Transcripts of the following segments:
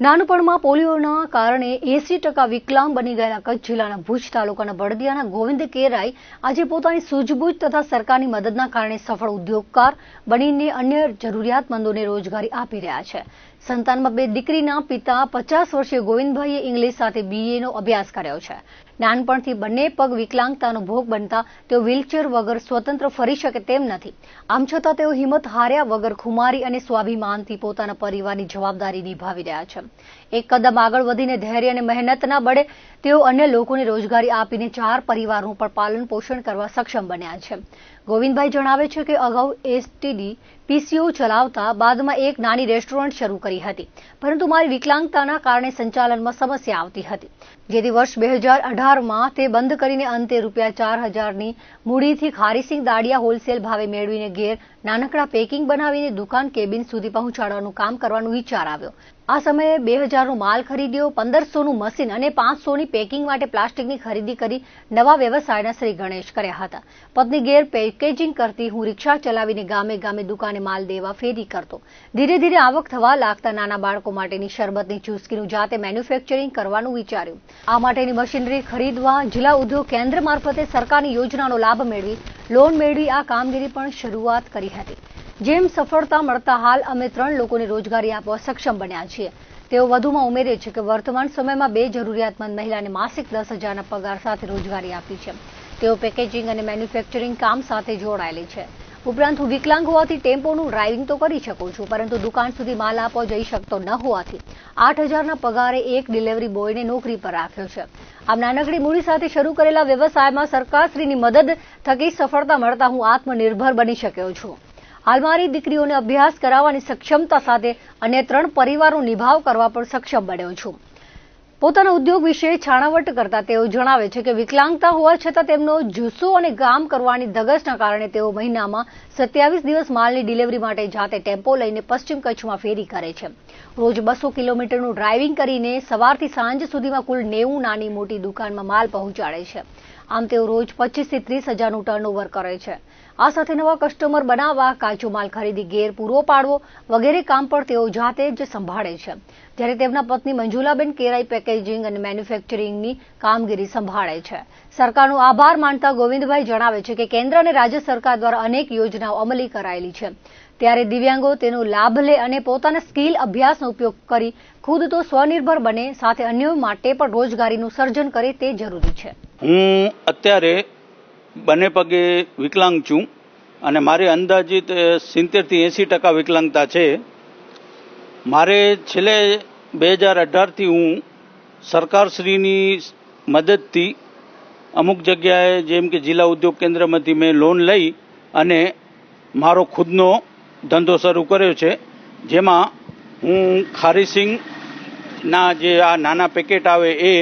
નાનપણમાં પોલિયોના કારણે એસી ટકા વિકલાંગ બની ગયેલા કચ્છ જિલ્લાના ભુજ તાલુકાના બળદિયાના ગોવિંદ કેરાઈ આજે પોતાની સૂઝબૂઝ તથા સરકારની મદદના કારણે સફળ ઉદ્યોગકાર બનીને અન્ય જરૂરિયાતમંદોને રોજગારી આપી રહ્યા છે. સંતાનમાં બે દીકરીના પિતા પચાસ વર્ષીય ગોવિંદભાઈએ ઇંગ્લિશ સાથે બીએનો અભ્યાસ કર્યો છે. નાનપણથી બંને પગ વિકલાંગતાનો ભોગ બનતા તેઓ વ્હીલચેર વગર સ્વતંત્ર ફરી શકે તેમ નથી. આમ છતાં તેઓ હિંમત હાર્યા વગર ખુમારી અને સ્વાભિમાનથી પોતાના પરિવારની જવાબદારી નિભાવી રહ્યા છે. એક કદમ આગળ વધીને ધૈર્ય અને મહેનતના બળે તેઓ અન્ય લોકોને રોજગારી આપીને ચાર પરિવારનું પણ પાલન પોષણ કરવા સક્ષમ બન્યા છે. ગોવિંદભાઈ જણાવે છે કે અગાઉ એસટીડી પીસીઓ ચલાવતા બાદમાં એક નાની રેસ્ટોરન્ટ શરૂ કરી હતી. પરંતુ મારી વિકલાંગતાના કારણે સંચાલનમાં સમસ્યા આવતી હતી. જેથી વર્ષ બે હજાર અઢારમાં તે બંધ કરીને અંતે રૂપિયા ચાર હજારની મૂડીથી ખારીસિંગ દાડિયા હોલસેલ ભાવે મેળવીને ઘેર નાનકડા પેકિંગ બનાવીને દુકાન કેબિન સુધી પહોંચાડવાનું કામ કરવાનો વિચાર આવ્યો. આ સમયે બે હજારનો માલ ખરીદ્યો, પંદરસોનું મશીન અને પાંચસોની પેકિંગ માટે પ્લાસ્ટિકની ખરીદી કરી નવા વ્યવસાયના શ્રી ગણેશ કર્યા હતા. પત્ની ગેર પેકેજિંગ કરતી હું રિક્ષા ચલાવીને ગામે ગામે દુકાને માલ દેવા ફેરી કરતો. ધીરે ધીરે આવક થવા લાગતા નાના બાળકો માટેની શરબતની ચુસ્કીનું જાતે મેન્યુફેક્ચરિંગ કરવાનું વિચાર્યું. આ માટેની મશીનરી ખરીદવા જિલ્લા ઉદ્યોગ કેન્દ્ર મારફતે સરકારની યોજનાનો લાભ મેળવી, લોન મેળવી આ કામગીરી પણ શરૂઆત કરી હતી. જેમ સફળતા મળતા હાલ અમે ત્રણ લોકોને રોજગારી આપવા સક્ષમ બન્યા છીએ. તેઓ વધુમાં ઉમેરે છે કે વર્તમાન સમયમાં બે જરૂરિયાતમંદ મહિલાને માસિક દસ હજારના પગાર સાથે રોજગારી આપી છે. તેઓ પેકેજિંગ અને મેન્યુફેક્ચરિંગ કામ સાથે જોડાયેલી છે. ઉપરાંત હું વિકલાંગ હોવાથી ટેમ્પોનું ડ્રાઇવિંગ તો કરી શકું છું, પરંતુ દુકાન સુધી માલ આપવા જઈ શકતો ન હોવાથી આઠ હજારના પગારે એક ડિલિવરી બોયને નોકરી પર રાખ્યો છે. આમ નાનકડી મૂડી સાથે શરૂ કરેલા વ્યવસાયમાં સરકારશ્રીની મદદ થકી સફળતા મળતા હું આત્મનિર્ભર બની શક્યો છું. હાલ મારી દીકરીઓને અભ્યાસ કરાવવાની સક્ષમતા સાથે અન્ય ત્રણ પરિવારો નિભાવ કરવા પણ સક્ષમ બન્યો છું. પોતાના ઉદ્યોગ વિશે છાણાવટ કરતા તેઓ જણાવે છે કે વિકલાંગતા હોવા છતાં તેમનો જુસ્સો અને કામ કરવાની ધગશના કારણે તેઓ મહિનામાં સત્યાવીસ દિવસ માલની ડિલિવરી માટે જાતે ટેમ્પો લઈને પશ્ચિમ કચ્છમાં ફેરી કરે છે. રોજ બસો કિલોમીટરનું ડ્રાઇવિંગ કરીને સવારથી સાંજ સુધીમાં કુલ નેવું નાની મોટી દુકાનમાં માલ પહોંચાડે છે. આમ તેઓ રોજ પચીસથી ત્રીસ હજારનું ટર્નઓવર કરે છે. આ સાથે નવા કસ્ટમર બનાવવા, કાચો માલ ખરીદી ગેર પૂરો પાડવો વગેરે કામ પણ તેઓ જાતે જ સંભાળે છે. જ્યારે તેમના પત્ની મંજુલાબેન કેરાઈ પેકેજિંગ અને મેન્યુફેક્ચરિંગની કામગીરી સંભાળે છે. સરકારનો આભાર માનતા ગોવિંદભાઈ જણાવે છે કે કેન્દ્ર અને રાજ્ય સરકાર દ્વારા અનેક યોજનાઓ અમલી કરાયેલી છે. ત્યારે દિવ્યાંગો તેનો લાભ લે અને પોતાના સ્કિલ અભ્યાસનો ઉપયોગ કરી ખુદ તો સ્વનિર્ભર બને, સાથે અન્યો માટે પણ રોજગારીનું સર્જન કરે તે જરૂરી છે. હું અત્યારે બંને પગે વિકલાંગ છું અને મારી અંદાજિત સિત્તેરથી એંસી ટકા વિકલાંગતા છે. મારે છેલ્લે બે હજાર અઢારથી હું સરકારશ્રીની મદદથી અમુક જગ્યાએ, જેમ કે જિલ્લા ઉદ્યોગ કેન્દ્રમાંથી મેં લોન લઈ અને મારો ખુદનો ધંધો શરૂ કર્યો છે, જેમાં હું ખારીસિંગના જે આ નાના પેકેટ આવે એ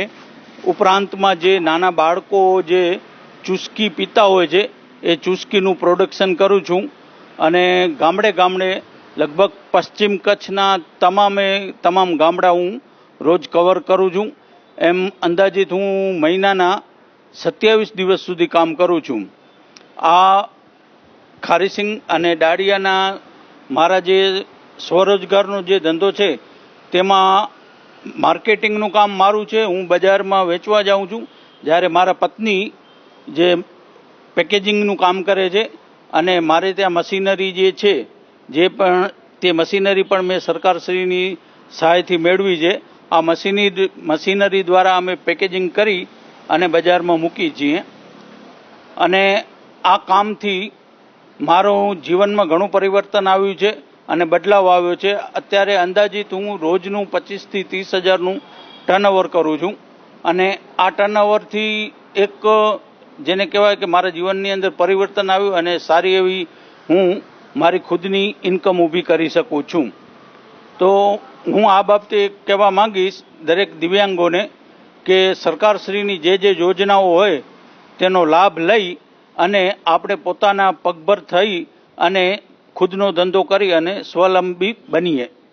ઉપરાંતમાં જે નાના બાળકો જે ચૂસકી પીતા હોય છે, એ ચૂસકીનું પ્રોડક્શન કરું છું. અને ગામડે ગામડે લગભગ પશ્ચિમ કચ્છના તમામે તમામ ગામડા હું રોજ કવર કરું છું. એમ અંદાજિત હું મહિનાના સત્યાવીસ દિવસ સુધી કામ કરું છું. આ ખારીસિંગ અને દાળિયાના મારા જે સ્વરોજગારનો જે ધંધો છે, તેમાં માર્કેટિંગનું કામ મારું છે, હું બજારમાં વેચવા જાઉં છું. જ્યારે મારા પત્ની જે પેકેજિંગનું કામ કરે છે અને મારે ત્યાં મશીનરી જે છે, જે પણ તે મશીનરી પણ મેં સરકારશ્રીની સહાયથી મેળવી છે. આ મશીની મશીનરી દ્વારા અમે પેકેજિંગ કરી અને બજારમાં મૂકી છીએ. અને આ કામથી મારું જીવનમાં ઘણું પરિવર્તન આવ્યું છે. અને બદલાવ આવ્યો છે. અત્યારે અંદાજિત હું રોજનું પચીસથી ત્રીસ હજારનું ટર્નઓવર કરું છું. અને આ ટર્નઓવરથી એક, જેને કહેવાય કે મારા જીવનની અંદર પરિવર્તન આવ્યું અને સારી એવી હું મારી ખુદની ઇન્કમ ઊભી કરી શકું છું. તો હું આ બાબતે કહેવા માંગીશ દરેક દિવ્યાંગોને કે સરકારશ્રીની જે જે યોજનાઓ હોય તેનો લાભ લઈ અને આપણે પોતાના પગભર થઈ અને ખુદનો ધંધો કરી અને સ્વલંબી બનીએ.